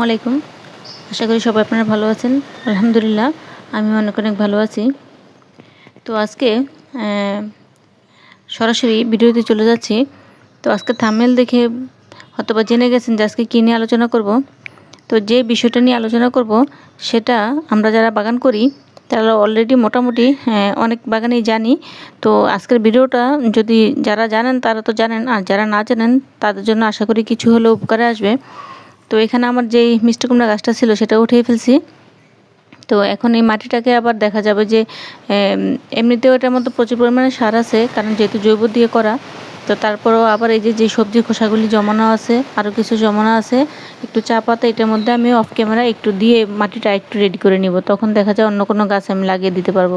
আসসালামু আলাইকুম। আশা করি সবাই আপনারা ভালো আছেন। আলহামদুলিল্লাহ, আমি অনেক অনেক ভালো আছি। তো আজকে সরাসরি ভিডিওতে চলে যাচ্ছি। তো আজকে থামেল দেখে হয়তো বা জেনে গেছেন যে আজকে কী নিয়ে আলোচনা করব। তো যে বিষয়টা নিয়ে আলোচনা করব, সেটা আমরা যারা বাগান করি, তারা অলরেডি মোটামুটি অনেক বাগানেই জানি। তো আজকের ভিডিওটা যদি যারা জানেন, তারা তো জানেন। আর যারা না জানেন, তাদের জন্য আশা করি কিছু হলেও উপকারে আসবে। তো এখানে আমার যেই মিষ্টি কুমড়া গাছটা ছিল সেটা উঠিয়ে ফেলছি। তো এখন এই মাটিটাকে আবার দেখা যাবে যে এমনিতেও এটার মধ্যে প্রচুর পরিমাণে সার আছে, কারণ যেহেতু জৈব দিয়ে করা, তো তারপরেও আবার এই যে যে সবজি খোসাগুলি জমানো আছে আরও কিছু জমানো আছে, একটু চা পাতা এটার মধ্যে আমি অফ ক্যামেরা একটু দিয়ে মাটিটা একটু রেডি করে নিব। তখন দেখা যায় অন্য কোনো গাছ আমি লাগিয়ে দিতে পারব।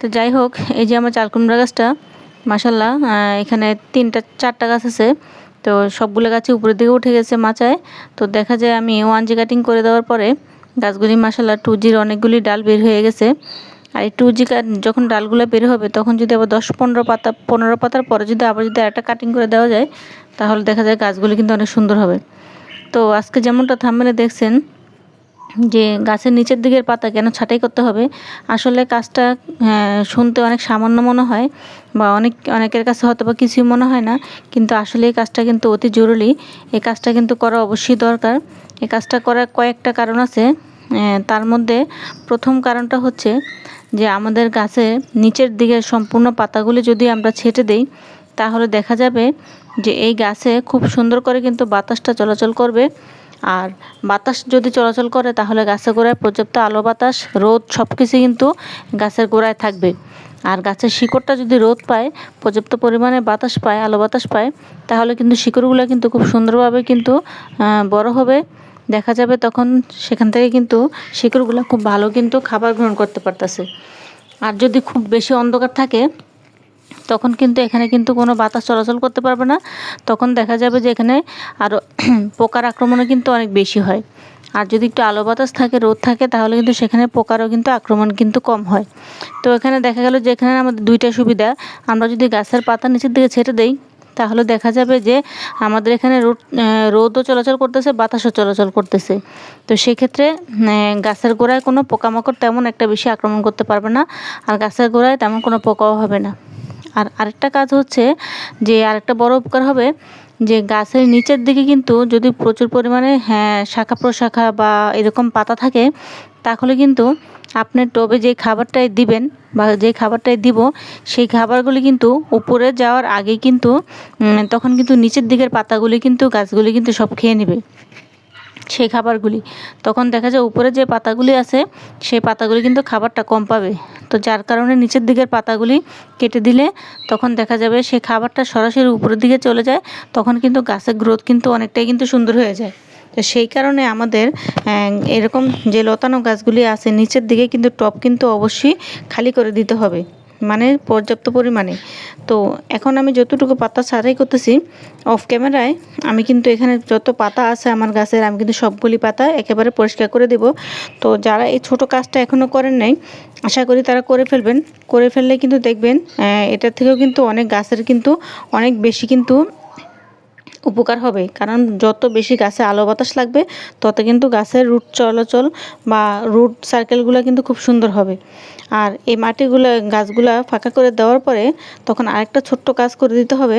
তো যাই হোক, এই যে আমার চালকুমড়া গাছটা মাসাল্লাহ এখানে তিনটা, চারটা গাছ আছে। তো সবগুলো গাছই উপরের দিকে উঠে গেছে মাচায়। তো দেখা যায় আমি ওয়ান জি কাটিং করে দেওয়ার পরে গাছগুলি মাসাল্লাহ টু জির অনেকগুলি ডাল বের হয়ে গেছে। আর এই টু জি যখন ডালগুলো বের হবে তখন যদি আবার দশ পনেরো পাতা, পনেরো পাতার পরে যদি আবার যদি একটা কাটিং করে দেওয়া যায়, তাহলে দেখা যায় গাছগুলি কিন্তু অনেক সুন্দর হবে। তো আজকে যেমনটা থামমেলে দেখছেন যে গাছের নিচের দিকের পাতা কেন ছাঁটাই করতে হবে? আসলে কাজটা হ্যাঁ, শুনতে অনেক সামান্য মনে হয় বা অনেক অনেকের কাছে হয়তো বা কিছুই মনে হয় না কিন্তু আসলে এই কাজটা কিন্তু অতি জরুরি। এই কাজটা কিন্তু করা অবশ্যই দরকার। এই কাজটা করার কয়েকটা কারণ আছে। তার মধ্যে প্রথম কারণটা হচ্ছে যে আমাদের গাছের নিচের দিকের সম্পূর্ণ পাতাগুলি যদি আমরা ছেটে দেই তাহলে দেখা যাবে যে এই গাছে খুব সুন্দর করে কিন্তু বাতাসটা চলাচল করবে। আর বাতাস যদি চলাচল করে, তাহলে গাছের গোড়ায় পর্যাপ্ত আলো, বাতাস, রোদ সব কিছু কিন্তু গাছের গোড়ায় থাকবে। আর গাছের শিকড়টা যদি রোদ পায়, পর্যাপ্ত পরিমাণে বাতাস পায়, আলো বাতাস পায়, তাহলে কিন্তু শিকড়গুলো কিন্তু খুব সুন্দরভাবে কিন্তু বড় হবে। দেখা যাবে তখন সেখান থেকে কিন্তু শিকড়গুলো খুব ভালো কিন্তু খাবার গ্রহণ করতে পারতেছে। আর যদি খুব বেশি অন্ধকার থাকে তখন কিন্তু এখানে কিন্তু কোনো বাতাস চলাচল করতে পারবে না। তখন দেখা যাবে যে এখানে আরও পোকার আক্রমণও কিন্তু অনেক বেশি হয়। আর যদি একটু আলো বাতাস থাকে, রোদ থাকে, তাহলে কিন্তু সেখানে পোকারও কিন্তু আক্রমণ কিন্তু কম হয়। তো এখানে দেখা গেল যে এখানে আমাদের দুইটা সুবিধা। আমরা যদি গাছের পাতা নিচের দিকে ছেড়ে দেই, তাহলে দেখা যাবে যে আমাদের এখানে রোদ রোদও চলাচল করতেছে, বাতাসও চলাচল করতেছে। তো সেক্ষেত্রে গাছের গোড়ায় কোনো পোকামাকড় তেমন একটা বেশি আক্রমণ করতে পারবে না। আর গাছের গোড়ায় তেমন কোনো পোকাও হবে না। আর আরেকটা কাজ হচ্ছে যে আরেকটা বড় উপকার হবে যে গাছের নিচের দিকে কিন্তু যদি প্রচুর পরিমাণে হ্যাঁ শাখা প্রশাখা বা এরকম পাতা থাকে, তাহলে কিন্তু আপনার টবে যে খাবারটাই দিবেন বা যে খাবারটাই দিব, সেই খাবারগুলি কিন্তু উপরে যাওয়ার আগে কিন্তু তখন কিন্তু নিচের দিকের পাতাগুলি কিন্তু গাছগুলি কিন্তু সব খেয়ে নেবে। সেই খাবারগুলি। তখন দেখা যায় উপরে যে পাতাগুলি আছে, সেই পাতাগুলি কিন্তু খাবারটা কম পাবে। তো যার কারণে নিচের দিকের পাতাগুলি কেটে দিলে তখন দেখা যাবে সেই খাবারটা সরাসরি উপরের দিকে চলে যায়, তখন কিন্তু গাছের গ্রোথ কিন্তু অনেকটাই কিন্তু সুন্দর হয়ে যায়। তো সেই কারণে আমাদের এরকম যে লতানো গাছগুলি আছে, নিচের দিকে কিন্তু টপ কিন্তু অবশ্যই খালি করে দিতে হবে। মানে পর্যাপ্ত পরিমাণে। তো এখন আমি যতটুকু পাতা ছাড়াই করতেছি অফ ক্যামেরায় আমি কিন্তু এখানে যত পাতা আছে আমার গাছের, আমি কিন্তু সবগুলি পাতা একেবারে পরিষ্কার করে দেব। তো যারা এই ছোট কাজটা এখনও করেন নাই, আশা করি তারা করে ফেলবেন। করে ফেললে কিন্তু দেখবেন এটা এটার থেকেও কিন্তু অনেক গাছের কিন্তু অনেক বেশি কিন্তু উপকার হবে। কারণ যত বেশি গাছে আলো বাতাস লাগবে, তত কিন্তু গাছের রুট চলাচল বা রুট সার্কেলগুলো কিন্তু খুব সুন্দর হবে। আর এই মাটিগুলো, গাছগুলা ফাঁকা করে দেওয়ার পরে তখন আরেকটা ছোট্ট কাজ করে দিতে হবে।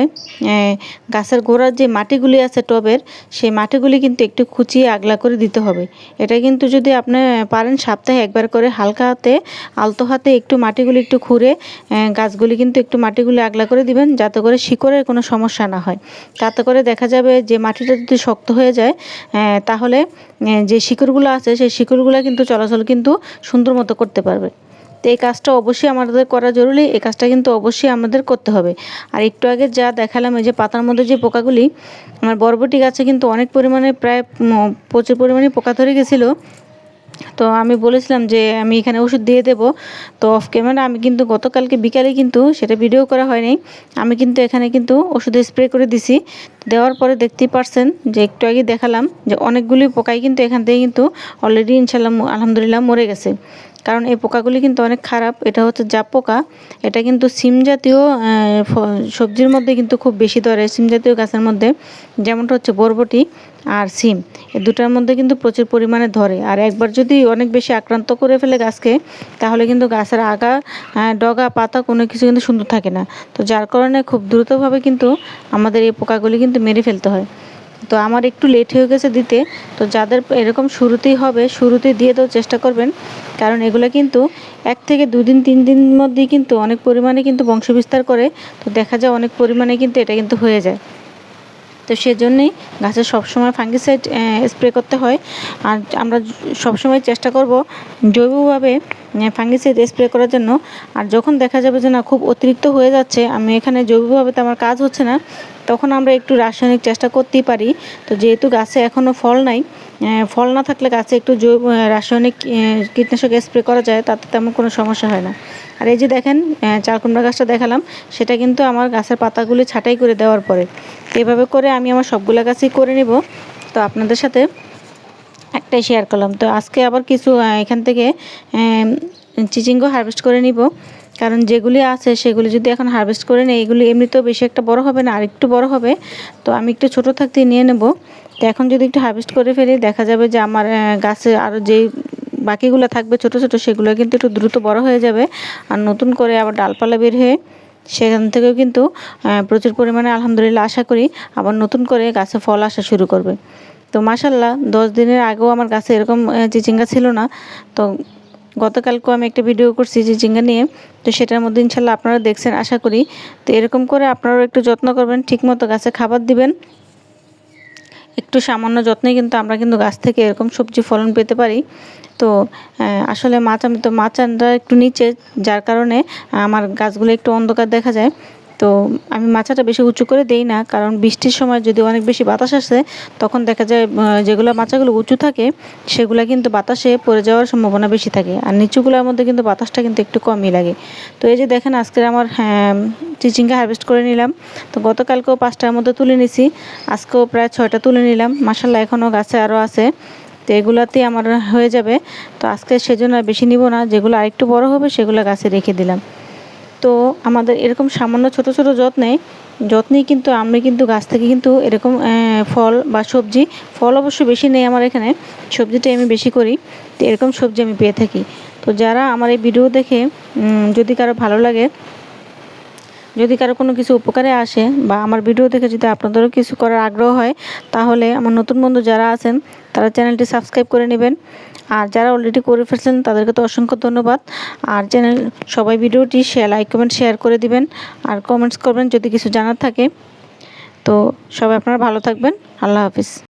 গাছের গোড়ার যে মাটিগুলি আছে টবের, সেই মাটিগুলি কিন্তু একটু খুঁচিয়ে আগলা করে দিতে হবে। এটা কিন্তু যদি আপনি পারেন সপ্তাহে একবার করে হালকা হাতে, আলতো হাতে একটু মাটিগুলি একটু খুঁড়ে গাছগুলি কিন্তু একটু মাটিগুলি আগলা করে দিবেন, যাতে করে শিকড়ের কোনো সমস্যা না হয়। তাতে করে দেখা যাবে যে মাটিটা যদি শক্ত হয়ে যায় তাহলে যে শিকড়গুলো আছে সেই শিকড়গুলো কিন্তু চলাচল কিন্তু সুন্দর মতো করতে পারবে। তো এই কাজটা অবশ্যই আমাদের করা জরুরি, এই কাজটা কিন্তু অবশ্যই আমাদের করতে হবে। আর একটু আগে যা দেখালাম, এই যে পাতার মধ্যে যে পোকাগুলি, আমার বরবটি গাছে কিন্তু অনেক পরিমাণে প্রায় প্রচুর পরিমাণে পোকা ধরে গেছিল। তো আমি বলেছিলাম যে আমি এখানে ওষুধ দিয়ে দেবো। তো অফ ক্যামেরা আমি কিন্তু গতকালকে বিকালে কিন্তু সেটা ভিডিও করা হয়নি। আমি কিন্তু এখানে কিন্তু ওষুধে স্প্রে করে দিছি। দেওয়ার পরে দেখতেই পারছেন যে একটু আগে দেখালাম যে অনেকগুলি পোকাই কিন্তু এখান থেকে কিন্তু অলরেডি ইনশাল্লাহ আলহামদুলিল্লাহ মরে গেছে। কারণ এই পোকাগুলি কিন্তু অনেক খারাপ। এটা হচ্ছে জাপ পোকা। এটা কিন্তু সিম জাতীয় সবজির মধ্যে কিন্তু খুব বেশি ধরে, সিম জাতীয় গাছের মধ্যে। যেমনটা হচ্ছে বরবটি আর সিম। এই দুটার মধ্যে কিন্তু প্রচুর পরিমাণে ধরে। আর একবার যদি অনেক বেশি আক্রান্ত করে ফেলে গাছকে, তাহলে কিন্তু গাছের আগা ডগা, পাতা কোনো কিছু কিন্তু সুন্দর থাকে না। তো যার কারণে খুব দ্রুতভাবে কিন্তু আমাদের এই পোকাগুলি কিন্তু মেরে ফেলতে হয়। তো আমার একটু লেট হয়ে গেছে দিতে, তো যাদের এরকম শুরুতেই হবে শুরুতে দিয়ে তো চেষ্টা করবেন। কারণ এগুলো কিন্তু এক থেকে দুদিন তিন দিন মধ্যেই কিন্তু অনেক পরিমাণে কিন্তু বংশবিস্তার করে, তো দেখা যায় অনেক পরিমাণে কিন্তু এটা কিন্তু হয়ে যায়। তো সেজন্যই গাছে সবসময় ফাঙ্গিসাইড স্প্রে করতে হয়। আর আমরা সবসময় চেষ্টা করব জৈবভাবে ফাঙ্গিসাইড স্প্রে করার জন্য। আর যখন দেখা যাবে যে না খুব অতিরিক্ত হয়ে যাচ্ছে, আমি এখানে জৈবভাবে তো আমার কাজ হচ্ছে না, তখন আমরা একটু রাসায়নিক চেষ্টা করতেই পারি। তো যেহেতু গাছে এখনও ফল নাই ফল না থাকলে গাছে একটু জৈব রাসায়নিক কীটনাশক স্প্রে করা যায়, তাতে তেমন কোনো সমস্যা হয় না। আর এই যে দেখেন আহ, চাল কুমড়া গাছটা দেখালাম সেটা কিন্তু আমার গাছের পাতাগুলি ছাঁটাই করে দেওয়ার পরে। এভাবে করে আমি আমার সবগুলো গাছই করে নিব। তো আপনাদের সাথে একটাই শেয়ার করলাম। তো আজকে আবার কিছু এখান থেকে চিচিঙ্গ হারভেস্ট করে নিব। কারণ যেগুলি আছে সেগুলি যদি এখন হারভেস্ট করে নেই এগুলি এমনিতেও বেশি একটা বড় হবে না আর একটু বড় হবে। তো আমি একটু ছোট থাকতেই নিয়ে নেব। তো এখন যদি একটু হারভেস্ট করে ফেলি দেখা যাবে যে আমার গাছে আরও যেই বাকিগুলো থাকবে, ছোট ছোট সেগুলো কিন্তু একটু দ্রুত বড় হয়ে যাবে। আর নতুন করে আবার ডালপালা বের হয়ে সেখান থেকেও কিন্তু প্রচুর পরিমাণে আলহামদুলিল্লাহ আশা করি আবার নতুন করে গাছে ফল আসা শুরু করবে। তো মাসাল্লাহ দশ দিনের আগেও আমার গাছে এরকম চিচিঙ্গা ছিল না। তো গতকালকেও আমি একটা ভিডিও করছি চিচিঙ্গা নিয়ে। তো সেটার মধ্যে ইনশাল্লাহ আপনারা দেখছেন, আশা করি। তো এরকম করে আপনারাও একটু যত্ন করবেন, ঠিকমতো গাছে খাবার দিবেন। একটু সামান্য যত্নে কিন্তু আমরা কিন্তু গাছ থেকে এরকম সবজি ফলন পেতে পারি। তো আসলে মাছ আমি তো মাছ একটু নিচে, যার কারণে আমার গাছগুলো একটু অন্ধকার দেখা যায়। তো আমি মাচাটা বেশি উঁচু করে দেই না কারণ বৃষ্টির সময় যদি অনেক বেশি বাতাস আসে তখন দেখা যায় যেগুলো মাচাগুলো উঁচু থাকে সেগুলো কিন্তু বাতাসে পড়ে যাওয়ার সম্ভাবনা বেশি থাকে। আর নিচুগুলোর মধ্যে কিন্তু বাতাসটা কিন্তু একটু কমই লাগে। তো এই যে দেখেন আজকের আমার হ্যাঁ, চিচিঙ্গা হারভেস্ট করে নিলাম। তো গতকালকেও পাঁচটার মধ্যে তুলে নিছি আজকেও প্রায় ছয়টা তুলে নিলাম। মাসাল্লাহ এখনও গাছে আরও আছে। তো এগুলাতেই আমার হয়ে যাবে। তো আজকে সেজন্য আর বেশি নিব না যেগুলো আরেকটু বড় হবে সেগুলো গাছে রেখে দিলাম। তো আমাদের এরকম সামান্য ছোট ছোট যত্নে, যত্নেই কিন্তু আমি কিন্তু গাছ থেকে কিন্তু এরকম ফল বা সবজি, ফল অবশ্য বেশি নেই আমার এখানে, সবজিটাই আমি বেশি করি, তো এরকম সবজি আমি পেয়ে থাকি। তো যারা আমার এই ভিডিও দেখে যদি কারও ভালো লাগে, যদি কারও কোনো কিছু উপকারে আসে বা আমার ভিডিও দেখে যদি আপনাদেরও কিছু করার আগ্রহ হয়, তাহলে আমার নতুন বন্ধু যারা আছেন, তারা চ্যানেলটি সাবস্ক্রাইব করে নেবেন। আর যারা অলরেডি করে ফেলছেন, তাদেরকে তো অসংখ্য ধন্যবাদ। আর চ্যানেল সবাই ভিডিওটি শেয়ার লাইক কমেন্ট শেয়ার করে দিবেন। আর কমেন্টস করবেন যদি কিছু জানার থাকে। তো সবাই আপনারা ভালো থাকবেন। আল্লাহ হাফিজ।